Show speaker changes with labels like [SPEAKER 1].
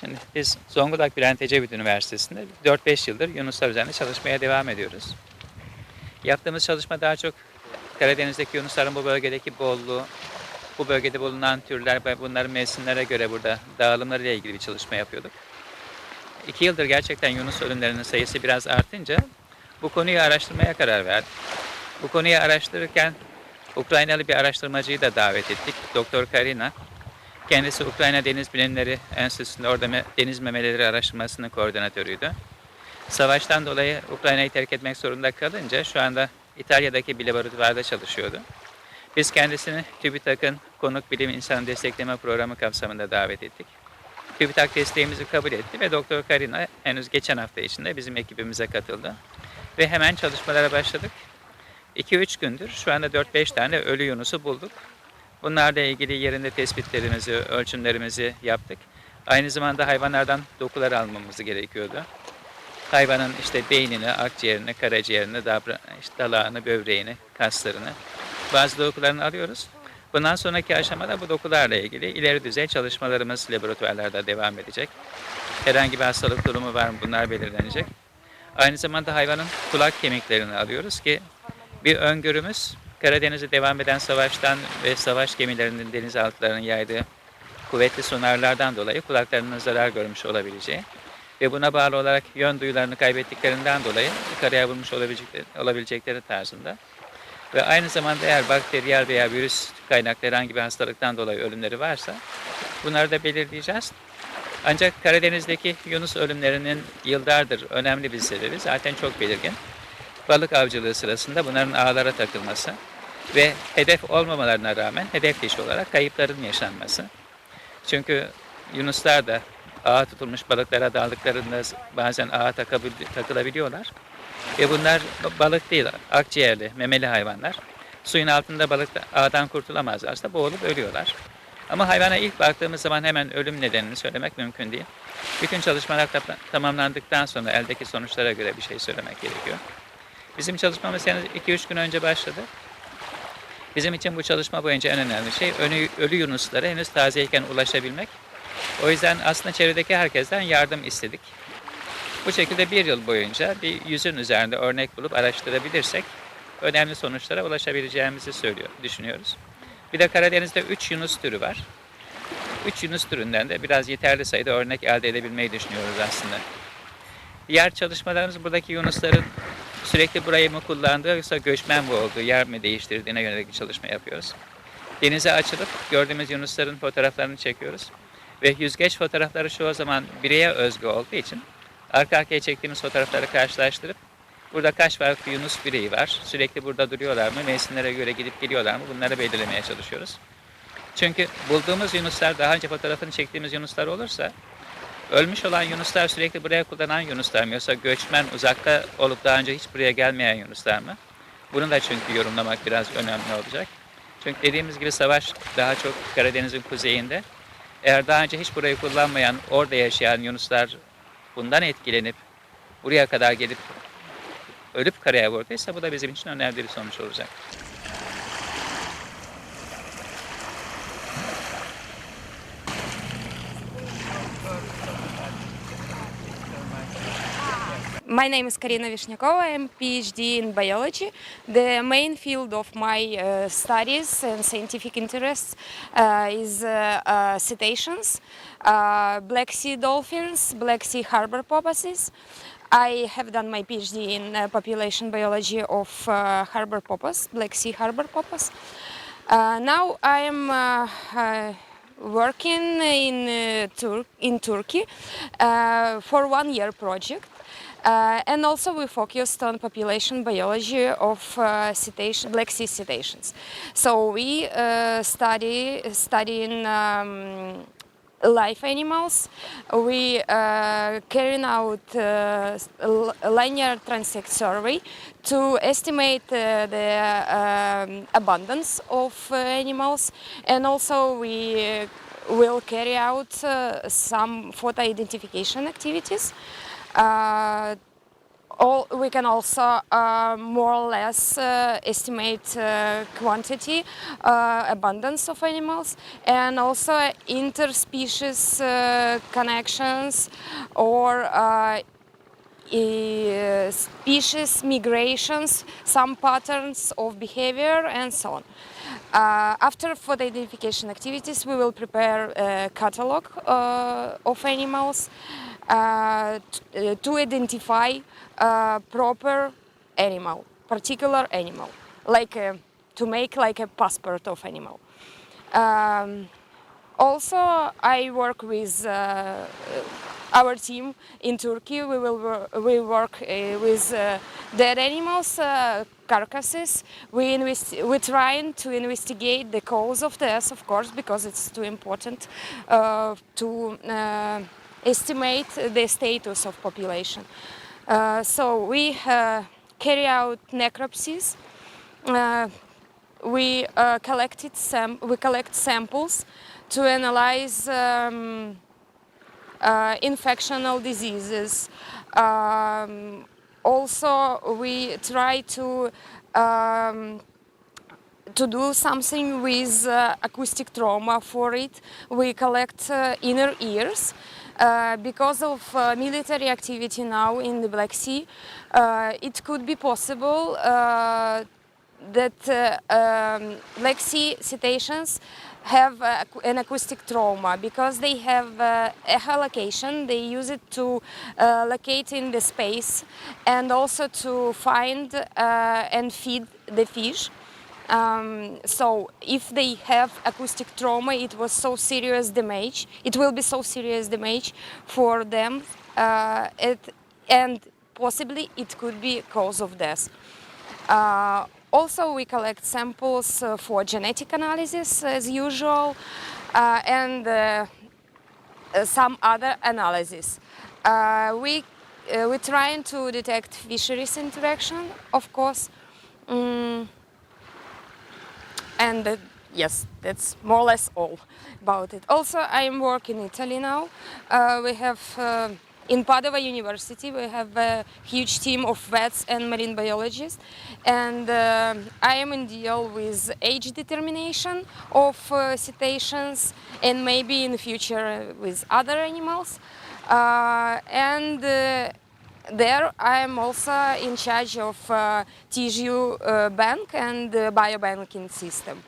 [SPEAKER 1] Şimdi biz Zonguldak Bülent Ecevit Üniversitesi'nde 4-5 yıldır Yunuslar üzerinde çalışmaya devam ediyoruz. Yaptığımız çalışma daha çok Karadeniz'deki Yunusların bu bölgedeki bolluğu, bu bölgede bulunan türler ve bunların mevsimlere göre burada dağılımları ile ilgili bir çalışma yapıyorduk. İki yıldır gerçekten Yunus ölümlerinin sayısı biraz artınca bu konuyu araştırmaya karar verdik. Bu konuyu araştırırken Ukraynalı bir araştırmacıyı da davet ettik. Doktor Karina. Kendisi Ukrayna Deniz Bilimleri Enstitüsü'nde orada deniz memeleri araştırmasının koordinatörüydü. Savaştan dolayı Ukrayna'yı terk etmek zorunda kalınca şu anda İtalya'daki bir laboratuvarda çalışıyordu. Biz kendisini TÜBİTAK'ın konuk bilim insanı destekleme programı kapsamında davet ettik. TÜBİTAK desteğimizi kabul etti ve Doktor Karina henüz geçen hafta içinde bizim ekibimize katıldı. Ve hemen çalışmalara başladık. 2-3 gündür şu anda 4-5 tane ölü yunusu bulduk. Bunlarla ilgili yerinde tespitlerimizi, ölçümlerimizi yaptık. Aynı zamanda hayvanlardan dokular almamız gerekiyordu. Hayvanın işte beynini, akciğerini, karaciğerini, işte dalağını, böbreğini, kaslarını, bazı dokularını alıyoruz. Bundan sonraki aşamada bu dokularla ilgili ileri düzey çalışmalarımız laboratuvarlarda devam edecek. Herhangi bir hastalık durumu var mı bunlar belirlenecek. Aynı zamanda hayvanın kulak kemiklerini alıyoruz ki bir öngörümüz Karadeniz'e devam eden savaştan ve savaş gemilerinin denizaltılarının yaydığı kuvvetli sonarlardan dolayı kulaklarının zarar görmüş olabileceği ve buna bağlı olarak yön duyularını kaybettiklerinden dolayı karaya vurmuş olabilecekleri, olabilecekleri tarzında. Ve aynı zamanda eğer bakteriyel veya virüs kaynaklı herhangi bir hastalıktan dolayı ölümleri varsa bunları da belirleyeceğiz. Ancak Karadeniz'deki Yunus ölümlerinin yıllardır önemli bir sebebi zaten çok belirgin. Balık avcılığı sırasında bunların ağlara takılması ve hedef olmamalarına rağmen hedef dışı olarak kayıpların yaşanması. Çünkü Yunuslar da ağa tutulmuş balıklara daldıklarında bazen ağa takılabiliyorlar. Ve bunlar balık değil, akciğerli, memeli hayvanlar. Suyun altında balık da ağdan kurtulamazlarsa boğulup ölüyorlar. Ama hayvana ilk baktığımız zaman hemen ölüm nedenini söylemek mümkün değil. Bütün çalışmalar tamamlandıktan sonra eldeki sonuçlara göre bir şey söylemek gerekiyor. Bizim çalışmamız henüz 2-3 gün önce başladı. Bizim için bu çalışma boyunca en önemli şey ölü, ölü yunuslara henüz tazeyken ulaşabilmek. O yüzden aslında çevredeki herkesten yardım istedik. Bu şekilde bir yıl boyunca bir yüzün üzerinde örnek bulup araştırabilirsek önemli sonuçlara ulaşabileceğimizi söylüyor, düşünüyoruz. Bir de Karadeniz'de 3 yunus türü var. 3 yunus türünden de biraz yeterli sayıda örnek elde edebilmeyi düşünüyoruz aslında. Diğer çalışmalarımız buradaki yunusların sürekli burayı mı kullandığı yoksa göçmen mi olduğu, yer mi değiştirdiğine yönelik bir çalışma yapıyoruz. Denize açılıp gördüğümüz yunusların fotoğraflarını çekiyoruz. Ve yüzgeç fotoğrafları çoğu zaman bireye özgü olduğu için arka arkaya çektiğimiz fotoğrafları karşılaştırıp burada kaç farklı yunus bireyi var, sürekli burada duruyorlar mı, mevsimlere göre gidip geliyorlar mı bunları belirlemeye çalışıyoruz. Çünkü bulduğumuz yunuslar daha önce fotoğrafını çektiğimiz yunuslar olursa ölmüş olan yunuslar sürekli buraya kullanan yunuslar mı yoksa göçmen uzakta olup daha önce hiç buraya gelmeyen yunuslar mı? Bunu da çünkü yorumlamak biraz önemli olacak. Çünkü dediğimiz gibi savaş daha çok Karadeniz'in kuzeyinde. Eğer daha önce hiç burayı kullanmayan, orada yaşayan yunuslar bundan etkilenip buraya kadar gelip ölüp karaya vurduysa bu da bizim için önemli bir sonuç olacak.
[SPEAKER 2] My name is Karina Vishnyakova. I'm PhD in biology. The main field of my uh, studies and scientific interests uh, is uh, uh, cetaceans, uh, Black Sea dolphins, Black Sea harbor porpoises. I have done my PhD in uh, population biology of uh, harbor porpoise, Black Sea harbor porpoise. Uh, now I am uh, uh, working in uh, Tur- in Turkey uh, for one year project. Uh, and also we focused on population biology of uh, cetacean, Black Sea cetaceans. So we uh, study studying um, live animals. We uh, carrying out uh, linear transect survey to estimate uh, the um, abundance of uh, animals, and also we will carry out some photo identification activities. Uh, all, we can also uh, more or less uh, estimate uh, quantity, uh, abundance of animals, and also interspecies uh, connections or species migrations, some patterns of behavior, and so on. Uh, after for the identification activities, we will prepare a catalog uh, of animals uh, to identify uh, proper animal, particular animal, like a, to make like a passport of animal. Um, also, I work with our team in Turkey. We will we work uh, with uh, dead animals, uh, carcasses. We we're trying to investigate the cause of death, of course, because it's too important uh, to uh, estimate the status of population. Uh, so we uh, carry out necropsies. Uh, we uh, collected sam- we collect samples to analyze um, uh, infectional diseases. Um, also, we try to um, to do something with uh, acoustic trauma for it. We collect uh, inner ears. Uh, because of uh, military activity now in the Black Sea, uh, it could be possible uh, that uh, um, Sea cetaceans have uh, an acoustic trauma because they have uh, echolocation. They use it to uh, locate in the space and also to find uh, and feed the fish. Um, so if they have acoustic trauma, it was so serious damage. It will be so serious damage for them, uh, it, and possibly it could be cause of death. Uh, also, we collect samples uh, for genetic analysis as usual, uh, and uh, some other analysis. We uh, we're trying to detect fisheries interaction, of course. Mm, and uh, yes, that's more or less all about it. Also, I am working in Italy now. Uh, we have in Padova University we have a huge team of vets and marine biologists, and uh, I am in deal with age determination of uh, cetaceans and maybe in the future with other animals. Uh, and uh, there I am also in charge of uh, tissue uh, bank and uh, biobanking system.